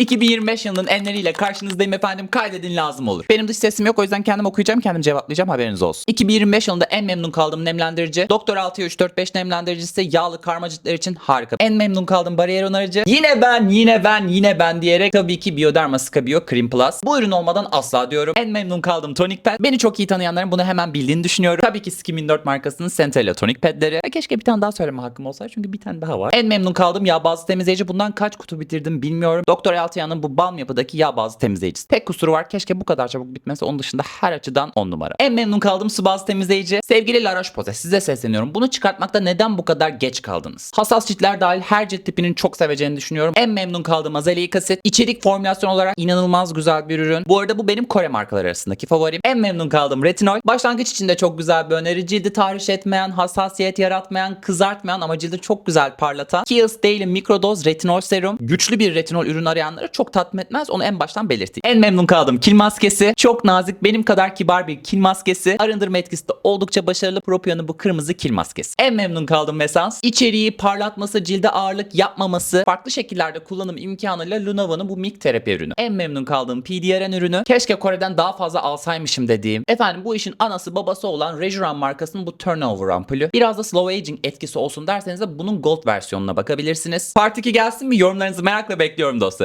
2025 yılının enleriyle karşınızdayım efendim. Kaydedin lazım olur. Benim dış sesim yok o yüzden kendim okuyacağım, kendim cevaplayacağım haberiniz olsun. 2025 yılında en memnun kaldığım nemlendirici Doktor 6 345 nemlendiricisi yağlı karmacıklar için harika. En memnun kaldığım bariyer onarıcı yine ben, yine ben, yine ben diyerek tabii ki Bioderma Scabio Cream Plus. Bu ürün olmadan asla diyorum. En memnun kaldığım tonic pad. Beni çok iyi tanıyanların bunu hemen bildiğini düşünüyorum. Tabii ki Skimin 4 markasının Centella tonic padleri. Keşke bir tane daha söyleme hakkım olsa çünkü bir tane daha var. En memnun kaldığım yağ bazlı temizleyici. Bundan kaç kutu bitirdim bilmiyorum. Doktor Altıyan'ın bu balm yapıdaki yağ bazlı temizleyicisi. Tek kusuru var. Keşke bu kadar çabuk bitmesi. Onun dışında her açıdan 10 numara. En memnun kaldığım su bazlı temizleyici. Sevgili La Roche-Posay size sesleniyorum. Bunu çıkartmakta neden bu kadar geç kaldınız? Hassas ciltler dahil her cilt tipinin çok seveceğini düşünüyorum. En memnun kaldığım azaleik asit. İçerik formülasyon olarak inanılmaz güzel bir ürün. Bu arada bu benim Kore markaları arasındaki favorim. En memnun kaldığım retinol. Başlangıç için de çok güzel bir öneri. Cildi tahriş etmeyen, hassasiyet yaratmayan, kızartmayan ama cildi çok güzel parlatan. Kiehl's Daily Microdose Retinol Serum. Güçlü bir retinol ürün arayanları çok tatmin etmez. Onu en baştan belirteyim. En memnun kaldığım kil maskesi. Çok nazik, benim kadar kibar bir kil maskesi. Arındırma etkisi de oldukça başarılı. Propion'un bu kırmızı kil maskesi. En memnun kaldığım esans. İçeriği, parlatması, cilde ağırlık yapmaması, farklı şekillerde kullanım imkanıyla Lunava'nın bu mik terapi ürünü. En memnun kaldığım PDRN ürünü. Keşke Kore'den daha fazla alsaymışım dediğim. Efendim bu işin anası babası olan Rejuran markasının bu turnover ampulü. Biraz da slow aging etkisi olsun derseniz de bunun gold versiyonuna bakabilirsiniz. Part 2 gelsin mi? Yorumlarınızı merakla bekliyorum dostlarım.